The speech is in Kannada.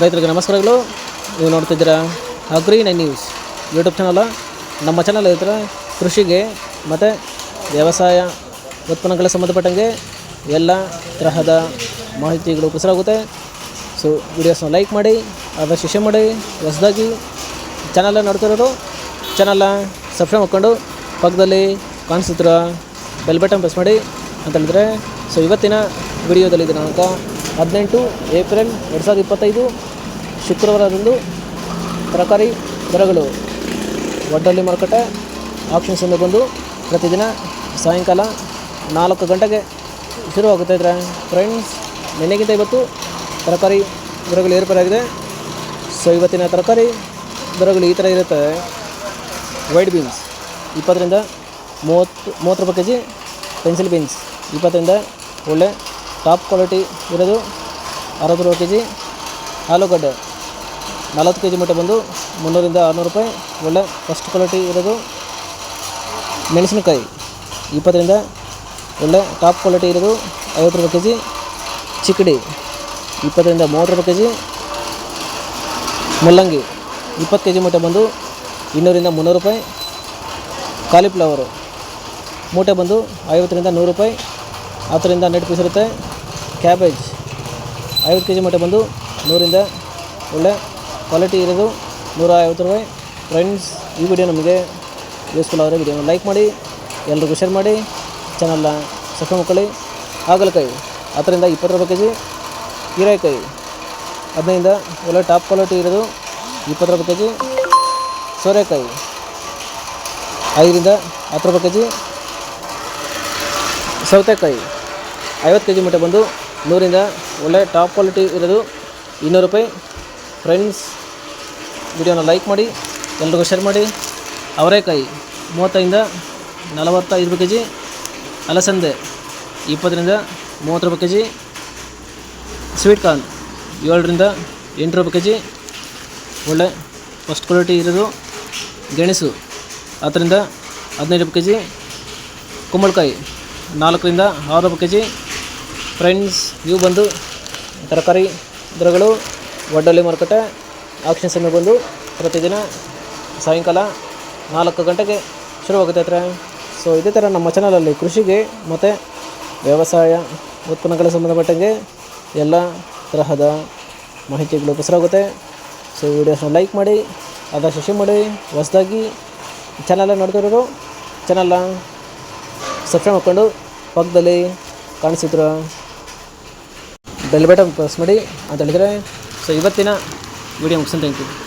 ರೈತರಿಗೆ ನಮಸ್ಕಾರಗಳು. ನೀವು ನೋಡ್ತಿದ್ದೀರಾ agri nine news YouTube channel. ನಮ್ಮ ಚಾನಲ್ ರೈತರ, ಕೃಷಿಗೆ ಮತ್ತು ವ್ಯವಸಾಯ ಉತ್ಪನ್ನಗಳ ಸಂಬಂಧಪಟ್ಟಂಗೆ ಎಲ್ಲ ತರಹದ ಮಾಹಿತಿಗಳು ಪ್ರಸಾರಾಗುತ್ತೆ ಸೊ ವಿಡಿಯೋಸ್ನ ಲೈಕ್ ಮಾಡಿ, ಅದರ ಶಿಷ್ಯ ಮಾಡಿ, ಹೊಸದಾಗಿ ಚಾನಲ್ ನೋಡ್ತಿರೋರು ಚಾನಲ್ನ ಸಬ್ಸ್ಕ್ರೈಬ್ ಮಾಡ್ಕೊಂಡು ಪಕ್ಕದಲ್ಲಿ ಕಾಣಿಸ್ತಿರೋ ಬೆಲ್ ಬಟನ್ ಪ್ರೆಸ್ ಮಾಡಿ ಅಂತ ಹೇಳಿದ್ರೆ, ಸೊ, ಇವತ್ತಿನ ವಿಡಿಯೋದಲ್ಲಿ ದಿನಾಂಕ ಹದಿನೆಂಟು, ಏಪ್ರಿಲ್ ಎರಡು ಸಾವಿರದ ಇಪ್ಪತ್ತೈದು, ಶುಕ್ರವಾರದಂದು ತರಕಾರಿ ದರಗಳು. ಒಡ್ಡಲ್ಲಿ ಮಾರುಕಟ್ಟೆ ಆಪ್ಷನ್ಸಿಂದ ಬಂದು ಪ್ರತಿದಿನ ಸಾಯಂಕಾಲ ನಾಲ್ಕು ಗಂಟೆಗೆ ಶುರುವಾಗುತ್ತೆ ಇದ್ರೆ. ಫ್ರೆಂಡ್ಸ್ ನಿನ್ನೆಗಿಂತ ಇವತ್ತು ತರಕಾರಿ ದರಗಳು ಏರ್ಪೇರಾಗಿದೆ ಸೊ ಇವತ್ತಿನ ತರಕಾರಿ ದರಗಳು ಈ ಥರ ಇರುತ್ತೆ. ವೈಟ್ ಬೀನ್ಸ್ ಇಪ್ಪತ್ತರಿಂದ ಮೂವತ್ತು ಮೂವತ್ತು ರೂಪಾಯಿ ಕೆ ಜಿ ಪೆನ್ಸಿಲ್ ಬೀನ್ಸ್ ಇಪ್ಪತ್ತರಿಂದ ಒಳ್ಳೆ ಟಾಪ್ ಕ್ವಾಲಿಟಿ ಇರೋದು ಅರವತ್ತು ರೂಪಾಯಿ ಕೆ ಜಿ ಆಲೂಗಡ್ಡೆ ನಲವತ್ತು ಕೆ ಜಿ ಮಟ್ಟ ಬಂದು ಮುನ್ನೂರಿಂದ ಆರುನೂರು ರೂಪಾಯಿ. ಒಳ್ಳೆ ಫಸ್ಟ್ ಕ್ವಾಲಿಟಿ ಇರೋದು ಮೆಣಸಿನಕಾಯಿ ಇಪ್ಪತ್ತರಿಂದ. ಒಳ್ಳೆ ಟಾಪ್ ಕ್ವಾಲಿಟಿ ಇರೋದು ಐವತ್ತು ರೂಪಾಯಿ ಕೆ ಜಿ ಚಿಕ್ಕಡಿ ಇಪ್ಪತ್ತರಿಂದ ಮೂವತ್ತು ರೂಪಾಯಿ ಕೆ ಜಿ ಮುಲ್ಲಂಗಿ ಇಪ್ಪತ್ತು ಕೆ ಜಿ ಮೂಟೆ ಬಂದು ಇನ್ನೂರಿಂದ ಮುನ್ನೂರು ರೂಪಾಯಿ. ಕಾಲಿಫ್ಲವರು ಮೂಟೆ ಬಂದು ಐವತ್ತರಿಂದ ನೂರು ರೂಪಾಯಿ. ಹತ್ತರಿಂದ ಹನ್ನೆರಡು ಪೀಸ್ ಇರುತ್ತೆ. ಕ್ಯಾಬೇಜ್ ಐವತ್ತು ಕೆ ಜಿ ಮೊಟ್ಟೆ ಬಂದು ನೂರಿಂದ ಒಳ್ಳೆ ಕ್ವಾಲಿಟಿ ಇರೋದು ನೂರ ಐವತ್ತು ರೂಪಾಯಿ. ಫ್ರೆಂಡ್ಸ್ ಈ ವಿಡಿಯೋ ನಮಗೆ ಯೂಸ್ಫುಲ್ ಆದರೆ ವಿಡಿಯೋನ ಲೈಕ್ ಮಾಡಿ, ಎಲ್ರಿಗೂ ಶೇರ್ ಮಾಡಿ ಚಾನಲ್ನ ಸಬ್ಸ್ಕ್ರೈಬ್ ಮಕ್ಕಳಿ ಹಾಗಲಕಾಯಿ, ಹತ್ತರಿಂದ ಇಪ್ಪತ್ತು ರೂಪಾಯಿ ಕೆ ಜಿ ಹೀರೆಕಾಯಿ ಹದಿನೈದಿಂದ ಒಳ್ಳೆ ಟಾಪ್ ಕ್ವಾಲಿಟಿ ಇರೋದು ಇಪ್ಪತ್ತು ರೂಪಾಯಿ ಕೆ ಜಿ ಸೋರೆಕಾಯಿ, ಐದರಿಂದ ಹತ್ತು ರೂಪಾಯಿ ಕೆ ಜಿ ಸೌತೆಕಾಯಿ, ಐವತ್ತು ಕೆ ಜಿ ಮೂಟೆ ಬಂದು ನೂರಿಂದ ಒಳ್ಳೆ ಟಾಪ್ ಕ್ವಾಲಿಟಿ ಇರೋದು ಇನ್ನೂರು ರೂಪಾಯಿ. ಫ್ರೆಂಡ್ಸ್ ವಿಡಿಯೋನ ಲೈಕ್ ಮಾಡಿ, ಎಲ್ರಿಗೂ ಶೇರ್ ಮಾಡಿ. ಅವರೆಕಾಯಿ ಮೂವತ್ತೈದಿಂದ ನಲವತ್ತೈದು ರೂಪಾಯಿ ಕೆ ಜಿ ಅಲಸಂದೆ, ಇಪ್ಪತ್ತರಿಂದ ಮೂವತ್ತು ರೂಪಾಯಿ ಕೆ ಜಿ ಸ್ವೀಟ್ ಕಾರ್ನ್ ಏಳರಿಂದ ಎಂಟು ರೂಪಾಯಿ ಕೆ ಜಿ ಒಳ್ಳೆ ಫಸ್ಟ್ ಕ್ವಾಲಿಟಿ ಇರೋದು ಗೆಣಸು, ಹತ್ತರಿಂದ ಹದಿನೈದು ರೂಪಾಯಿ ಕೆ ಜಿ ಕುಂಬಳಕಾಯಿ, ನಾಲ್ಕರಿಂದ ಆರು ರೂಪಾಯಿ ಕೆ ಜಿ ಫ್ರೆಂಡ್ಸ್ ಇವು ಬಂದು ತರಕಾರಿ ದರಗಳು ವಡ್ಡಲ್ಲಿ ಮಾರುಕಟ್ಟೆ ಆಕ್ಷನ್ ಸಮಯ ಬಂದು ಪ್ರತಿದಿನ ಸಾಯಂಕಾಲ ನಾಲ್ಕು ಗಂಟೆಗೆ ಶುರುವಾಗುತ್ತೆ ಹತ್ರ. ಸೊ ಇದೇ ಥರ ನಮ್ಮ ಚಾನಲಲ್ಲಿ ಕೃಷಿಗೆ ಮತ್ತು ವ್ಯವಸಾಯ ಉತ್ಪನ್ನಗಳ ಸಂಬಂಧಪಟ್ಟಂಗೆ ಎಲ್ಲ ತರಹದ ಮಾಹಿತಿಗಳು ಪ್ರಸಾರಾಗುತ್ತೆ ಸೊ ವಿಡಿಯೋಸ್ನ ಲೈಕ್ ಮಾಡಿ, ಆದಷ್ಟು ಶೇರ್ ಮಾಡಿ, ಹೊಸದಾಗಿ ಚಾನಲ್ನ ನೋಡ್ತಿರೋರು ಚಾನಲ್ನ ಸಬ್ಸ್ಕ್ರೈಬ್ ಮಾಡ್ಕೊಂಡು ಪಕ್ಕದಲ್ಲಿ ಕಾಣಿಸಿದ್ರು ಬೆಲ್ ಬಟನ್ ಪ್ರೆಸ್ ಮಾಡಿ ಅಂತ ಹೇಳಿದರೆ ಸೊ ಇವತ್ತಿನ ವಿಡಿಯೋ ಮುಗಿಸ್ತೀನಿ. Thank you